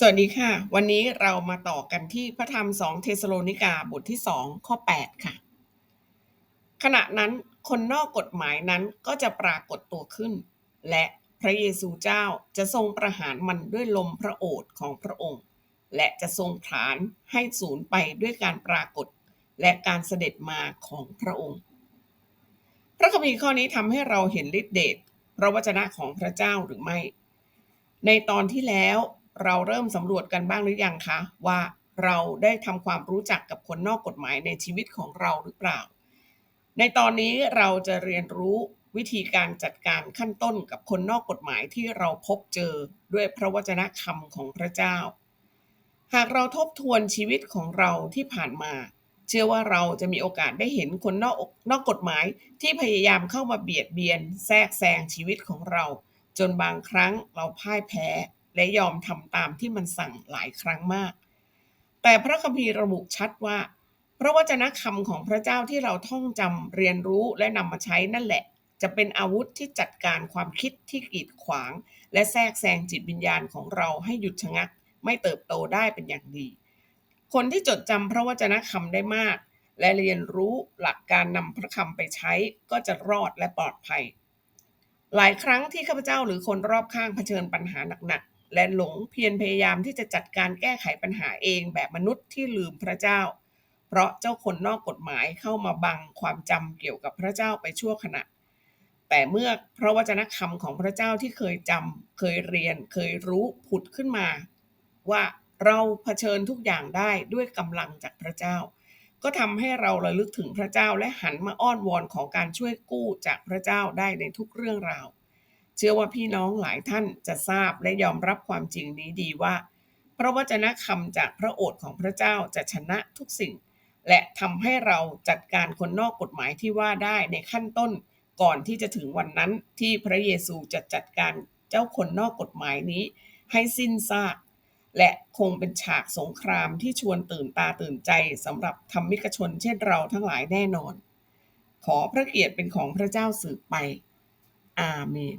สวัสดีค่ะ วันนี้เรามาต่อกันที่พระธรรมสองเทสโลนิกาบทที่สองข้อ 8 ค่ะ ขณะนั้นคนนอกกฎหมายนั้นก็จะปรากฏตัวขึ้น และพระเยซูเจ้าจะทรงประหารมันด้วยลมพระโอษฐ์ของพระองค์ และจะทรงผาญให้สูญไปด้วยการปรากฏ และการเสด็จมาของพระองค์ พระคัมภีร์ข้อนี้ทำให้เราเห็นฤทธิเดชพระวจนะของพระเจ้าหรือไม่ ในตอนที่แล้ว เราเริ่มสำรวจกันบ้างหรือยังคะว่าเราได้ทำความรู้จักกับคนนอกกฎหมายในชีวิตของเราหรือเปล่า ในตอนนี้เราจะเรียนรู้วิธีการจัดการขั้นต้นกับคนนอกกฎหมายที่เราพบเจอด้วยพระวจนะคำของพระเจ้า หากเราทบทวนชีวิตของเราที่ผ่านมา เชื่อว่าเราจะมีโอกาสได้เห็นคนนอกนอกกฎหมายที่พยายามเข้ามาเบียดเบียน แทรกแซงชีวิตของเรา จนบางครั้งเราพ่ายแพ้ และยอมทำตามที่มันสั่งหลายครั้งมาก แต่พระคัมภีร์ระบุชัดว่า พระวจนะคำของพระเจ้าที่เราท่องจำเรียนรู้และนำมาใช้นั่นแหละ จะเป็นอาวุธที่จัดการความคิดที่กีดขวาง และแทรกแซงจิตวิญญาณของเราให้หยุดชะงัก ไม่เติบโตได้เป็นอย่างดี คนที่จดจำพระวจนะคำได้มาก และเรียนรู้หลักการนำพระคำไปใช้ก็จะรอดและปลอดภัยหลายครั้งที่ข้าพเจ้าหรือคนรอบข้างเผชิญปัญหาหนัก และหลงเพียรพยายามที่จะจัดการแก้ไขปัญหาเองแบบมนุษย์ที่ลืมพระเจ้า เพราะเจ้าคนนอกกฎหมายเข้ามาบังความจำเกี่ยวกับพระเจ้าไปชั่วขณะ แต่เมื่อพระวจนะคำของพระเจ้าที่เคยจำเคยเรียน เคยรู้ผุดขึ้นมา ว่าเราเผชิญทุกอย่างได้ด้วยกำลังจากพระเจ้า ก็ทำให้เราระลึกถึงพระเจ้าและหันมาอ้อนวอนของการช่วยกู้จากพระเจ้าได้ในทุกเรื่องราว เชื่อว่าพี่น้องหลายท่านจะทราบและยอมรับความจริงนี้ดีว่า พระวจนะคำจากพระโอษฐ์ของพระเจ้าจะชนะทุกสิ่ง และทำให้เราจัดการคนนอกกฎหมายที่ว่าได้ในขั้นต้น ก่อนที่จะถึงวันนั้นที่พระเยซูจะจัดการเจ้าคนนอกกฎหมายนี้ ให้สิ้นซากและคงเป็นฉากสงครามที่ชวนตื่นตาตื่นใจสำหรับธรรมิกชนเช่นเราทั้งหลายแน่นอน ขอพระเกียรติเป็นของพระเจ้าสืบไป อาเมน